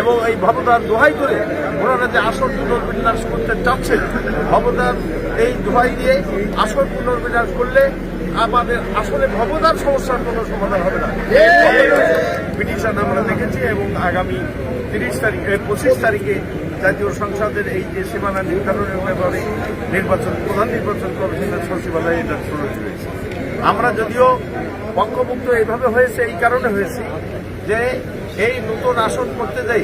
এবং এই ভবদার দোহাই করে ওনারা যে আসন পুনর্বিন্যাস করতে চাচ্ছেন ভবদার এই দোহাই দিয়ে আসন পুনর্বিন্যাস করলে আমাদের আসলে ভবদার সমস্যার কোনো সমাধান হবে না। পিটিশন আমরা দেখেছি এবং আগামী তিরিশ তারিখে পঁচিশ তারিখে জাতীয় সংসদের এই যে সীমানা নির্ধারণের ব্যাপারে নির্বাচন প্রধান নির্বাচন কমিশনের সচিবালয়ে এটা শুরু হয়েছে। আমরা যদিও পক্ষভুক্ত এইভাবে হয়েছে এই কারণে হয়েছে যে এই নতুন আসন করতে যাই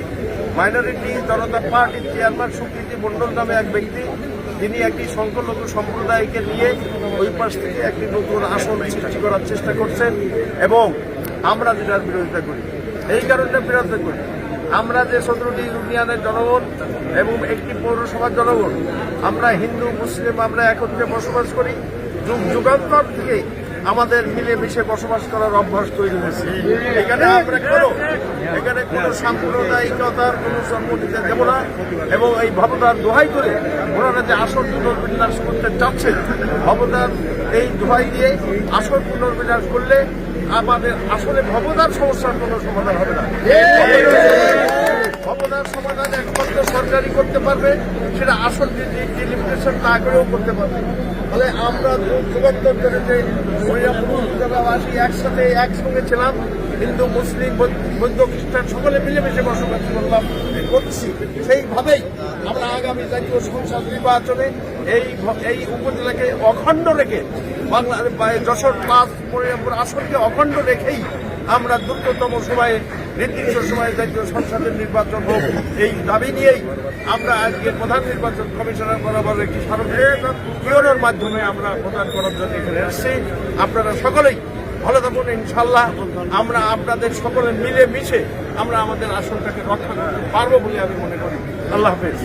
মাইনরিটি জনতা পার্টির চেয়ারম্যান সুকৃতি মণ্ডল নামে এক ব্যক্তি তিনি একটি সংখ্যালঘু সম্প্রদায়কে নিয়ে ওই পাশ থেকে একটি নতুন আসন সৃষ্টি করার চেষ্টা করছেন এবং আমরা যেটার বিরোধিতা করি। এই কারণে বিরোধিতা করি। আমরা যে সতেরোটি ইউনিয়নের জনগণ এবং একটি পৌরসভার জনগণ, আমরা হিন্দু, মুসলিম, আমরা একত্রে বসবাস করি। যুগ যুগান্তর থেকে আমাদের মিলেমিশে বসবাস করার অভ্যাস তৈরি হয়েছে। এখানে কোনো এখানে কোনো সাম্প্রদায়িকতার কোনো সম্মতিতে দেব না এবং এই ভবদার দোহাই করে ওনারা যে আসন পুনর্বিন্যাস করতে চাচ্ছেন ভবদার এই দোহাই দিয়ে আসন পুনর্বিন্যাস করলে আমাদের আসলে ভবদার সমস্যার কোনো সমাধান হবে না। সমাধান একমাত্র সরকারি করতে পারবে, সেটা আসল ডিলিমিটেশন না করেও করতে পারবে। ফলে আমরা যুগ যুগান্তর ধরে যে হরিয়াপুরবাসী একসাথে, একসঙ্গে ছিলাম, হিন্দু, মুসলিম, বৌদ্ধ- খ্রিস্টান, সকলে মিলেমিশে বসবাস করলাম করছি। সেইভাবেই আমরা আগামী জাতীয় সংসদ নির্বাচনে এই এই উপজেলাকে অখণ্ড রেখে বাংলা যশোর পাঁচ আসনকে অখণ্ড রেখেই আমরা দ্রুততম সময়ে, নির্দিষ্ট সময়ে জাতীয় সংসদের নির্বাচন হোক, এই দাবি নিয়েই আমরা আজকে প্রধান নির্বাচন কমিশনার বরাবর একটি স্মারকের মাধ্যমে আমরা প্রদান করার জন্য এখানে এসেছি আপনারা সকলেই ভালো থাকুন ইনশাল্লাহ আমরা আপনাদের সকলে মিলে মিশে আমরা আমাদের আসনটাকে রক্ষা করতে পারব বলে আমি মনে করি। আল্লাহ হাফেজ।